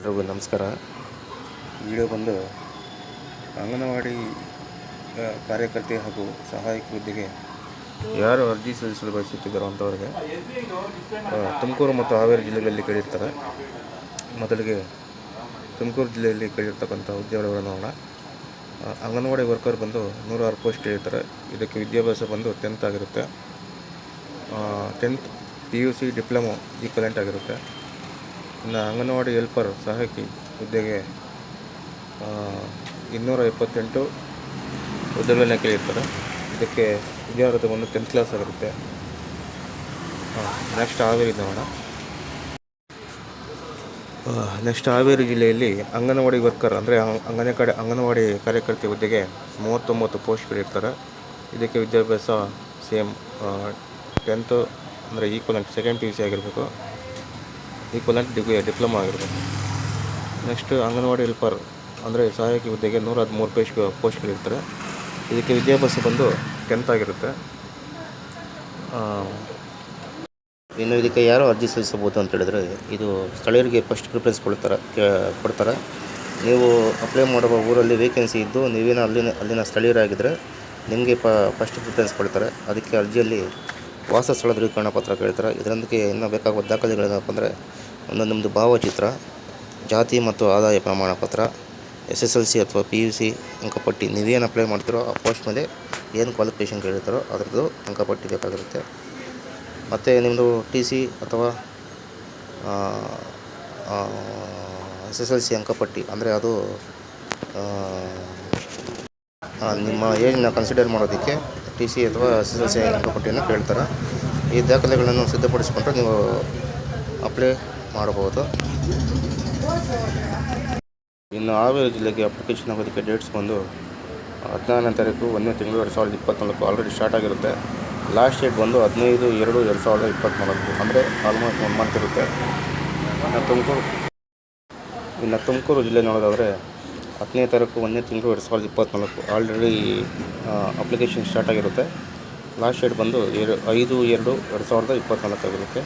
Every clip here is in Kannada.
ಎಲ್ರಿಗೂ ನಮಸ್ಕಾರ. ವಿಡಿಯೋ ಬಂದು ಅಂಗನವಾಡಿ ಕಾರ್ಯಕರ್ತೆ ಹಾಗೂ ಸಹಾಯಕ ಹುದ್ದೆಗೆ ಯಾರು ಅರ್ಜಿ ಸಲ್ಲಿಸಲು ಬಯಸುತ್ತಿದ್ದಾರೋ ಅಂಥವ್ರಿಗೆ ತುಮಕೂರು ಮತ್ತು ಹಾವೇರಿ ಜಿಲ್ಲೆಗಳಲ್ಲಿ ಕೇಳಿರ್ತಾರೆ. ಮೊದಲಿಗೆ ತುಮಕೂರು ಜಿಲ್ಲೆಯಲ್ಲಿ ಕೇಳಿರ್ತಕ್ಕಂಥ ಹುದ್ದೆಗಳನ್ನು ನೋಡೋಣ. ಅಂಗನವಾಡಿ ವರ್ಕರ್ ಬಂದು ನೂರಾರು ಪೋಸ್ಟ್ ಇರ್ತಾರೆ ಇದಕ್ಕೆ ವಿದ್ಯಾಭ್ಯಾಸ ಬಂದು ಟೆಂತ್ ಆಗಿರುತ್ತೆ. Tenth P U C diploma equivalent ಆಗಿರುತ್ತೆ. ಇನ್ನು ಅಂಗನವಾಡಿ ಹೆಲ್ಪರ್ ಸಹಾಯಕಿ ಹುದ್ದೆಗೆ ಇನ್ನೂರ ಇಪ್ಪತ್ತೆಂಟು ಹುದ್ದೆಗಳನ್ನ ಕೇಳಿರ್ತಾರೆ. ಇದಕ್ಕೆ ವಿದ್ಯಾರ್ಥಿ ಒಂದು ಟೆಂತ್ ಕ್ಲಾಸ್ ಆಗಿರುತ್ತೆ ನೆಕ್ಸ್ಟ್ ಹಾವೇರಿ ನೋಡೋಣ ನೆಕ್ಸ್ಟ್ ಹಾವೇರಿ ಜಿಲ್ಲೆಯಲ್ಲಿ ಅಂಗನವಾಡಿ ವರ್ಕರ್ ಅಂದರೆ ಅಂಗನ ಕಡೆ, ಅಂಗನವಾಡಿ ಕಾರ್ಯಕರ್ತೆ ಹುದ್ದೆಗೆ ಮೂವತ್ತೊಂಬತ್ತು ಪೋಸ್ಟ್ಗಳಿರ್ತಾರೆ ಇದಕ್ಕೆ ವಿದ್ಯಾಭ್ಯಾಸ ಸೇಮ್ ಟೆಂತು ಅಂದರೆ equal second P U C ಆಗಿರಬೇಕು. ಈಕ್ವಲೆಂಟ್ ಡಿಗ್ರಿ ಡಿಪ್ಲೊಮಾ ಆಗಿರಬೇಕು ನೆಕ್ಸ್ಟ್ ಅಂಗನವಾಡಿ ಹೆಲ್ಪರ್ ಅಂದರೆ ಸಹಾಯಕ ಹುದ್ದೆಗೆ ನೂರ ಹದಿಮೂರು ಪೋಸ್ಟ್ ಪೋಸ್ಟ್ಗಳಿರ್ತಾರೆ ಇದಕ್ಕೆ ವಿದ್ಯಾಭ್ಯಾಸ ಬಂದು ಟೆಂತ್ ಆಗಿರುತ್ತೆ. ಇನ್ನು ಇದಕ್ಕೆ ಯಾರು ಅರ್ಜಿ ಸಲ್ಲಿಸಬಹುದು ಅಂತ ಹೇಳಿದರೆ, ಇದು ಸ್ಥಳೀಯರಿಗೆ ಫಸ್ಟ್ ಪ್ರಿಫರೆನ್ಸ್ ಕೊಡ್ತಾರೆ ಕೊಡ್ತಾರೆ. ನೀವು ಅಪ್ಲೈ ಮಾಡುವ ಊರಲ್ಲಿ ವೇಕೆನ್ಸಿ ಇದ್ದು, ನೀವೇನೋ ಅಲ್ಲಿನ ಅಲ್ಲಿನ ಸ್ಥಳೀಯರಾಗಿದ್ದರೆ ನಿಮಗೆ ಪ ಫಸ್ಟ್ ಪ್ರಿಫರೆನ್ಸ್ ಕೊಡ್ತಾರೆ. ಅದಕ್ಕೆ ಅರ್ಜಿಯಲ್ಲಿ ವಾಸ ಸ್ಥಳ ದೃಢೀಕರಣ ಪತ್ರ ಕೇಳ್ತಾರೆ. ಇದರೊಂದಿಗೆ ಇನ್ನೂ ಬೇಕಾಗುವ ದಾಖಲೆಗಳೇನಪ್ಪ ಅಂದರೆ ಒಂದು ನಿಮ್ಮದು ಭಾವಚಿತ್ರ, ಜಾತಿ ಮತ್ತು ಆದಾಯ ಪ್ರಮಾಣ ಪತ್ರ, ಎಸ್ ಎಸ್ ಎಲ್ ಸಿ ಅಥವಾ ಪಿ ಯು ಸಿ ಅಂಕಪಟ್ಟಿ ನೀವೇನು ಅಪ್ಲೈ ಮಾಡ್ತೀರೋ ಆ ಪೋಸ್ಟ್ ಮೇಲೆ ಏನು ಕ್ವಾಲಿಫಿಕೇಷನ್ ಕೇಳಿರ್ತಾರೋ ಅದರದ್ದು ಅಂಕಪಟ್ಟಿ ಬೇಕಾಗಿರುತ್ತೆ. ಮತ್ತು ನಿಮ್ಮದು ಟಿ ಸಿ ಅಥವಾ ಎಸ್ ಎಸ್ ಎಲ್ ಸಿ ಅಂಕಪಟ್ಟಿ ಅಂದರೆ ಅದು ನಿಮ್ಮ ಏಜ್ನ ಕನ್ಸಿಡರ್ ಮಾಡೋದಕ್ಕೆ ಟಿ ಸಿ ಅಥವಾ ಎಸ್ ಎಸ್ ಎಲ್ ಸಿ ಅಂಕಪಟ್ಟಿಯನ್ನು ಕೇಳ್ತಾರೆ. ಈ ದಾಖಲೆಗಳನ್ನು ಸಿದ್ಧಪಡಿಸಿಕೊಂಡ್ರೆ ನೀವು ಅಪ್ಲೈ ಮಾಡಬಹುದು. ಇನ್ನು ಹಾವೇರಿ ಜಿಲ್ಲೆಗೆ ಅಪ್ಲಿಕೇಶನ್ ಆಗೋದಕ್ಕೆ ಡೇಟ್ಸ್ ಬಂದು ಹದಿನಾರನೇ ತಾರೀಕು ಒಂದನೇ ತಿಂಗಳು ಎರಡು ಸಾವಿರದ ಇಪ್ಪತ್ತ್ನಾಲ್ಕು ಆಲ್ರೆಡಿ ಸ್ಟಾರ್ಟ್ ಆಗಿರುತ್ತೆ. ಲಾಸ್ಟ್ ಡೇಟ್ ಬಂದು ಹದಿನೈದು, ಎರಡು ಎರಡು ಸಾವಿರದ ಇಪ್ಪತ್ತ್ನಾಲ್ಕು ಅಂದರೆ ಆಲ್ಮೋಸ್ಟ್ ಒನ್ ಮಂತ್ ಇರುತ್ತೆ. ಇನ್ನು ತುಮಕೂರು ಇನ್ನು ತುಮಕೂರು ಜಿಲ್ಲೆ ನೋಡೋದಾದರೆ ಹತ್ತನೇ ತಾರೀಕು ಒಂದನೇ ತಿಂಗಳು ಎರಡು ಸಾವಿರದ ಇಪ್ಪತ್ತ್ನಾಲ್ಕು ಆಲ್ರೆಡಿ ಅಪ್ಲಿಕೇಶನ್ ಸ್ಟಾರ್ಟ್ ಆಗಿರುತ್ತೆ. ಲಾಸ್ಟ್ ಡೇಟ್ ಬಂದು ಎರಡು ಐದು, ಎರಡು ಎರಡು ಸಾವಿರದ ಇಪ್ಪತ್ತ್ನಾಲ್ಕು ಆಗಿರುತ್ತೆ.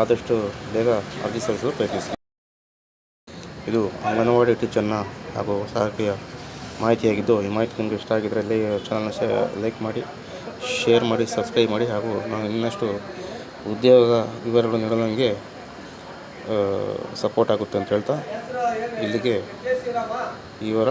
ಆದಷ್ಟು ಬೇಗ ಅರ್ಜಿ ಸಲ್ಲಿಸಲು ಪ್ರಯತ್ನಿಸಿ. ಇದು ಅಂಗನವಾಡಿ ಟೀಚರ್ನ ಹಾಗೂ ಸಹಾಯಕಿಯ ಮಾಹಿತಿಯಾಗಿದ್ದು, ಈ ಮಾಹಿತಿ ನಿಮಗೆ ಇಷ್ಟ ಆಗಿದ್ದರೆ ಲೈ ಚಾನಲ್ನ ಲೈಕ್ ಮಾಡಿ ಶೇರ್ ಮಾಡಿ ಸಬ್ಸ್ಕ್ರೈಬ್ ಮಾಡಿ ಹಾಗೂ ನಾನು ಇನ್ನಷ್ಟು ಉದ್ಯೋಗ ವಿವರಗಳು ನೀಡಲು ನನಗೆ ಸಪೋರ್ಟ್ ಆಗುತ್ತೆ ಅಂತ ಹೇಳ್ತಾ ಇಲ್ಲಿಗೆ ಈ ವಾರ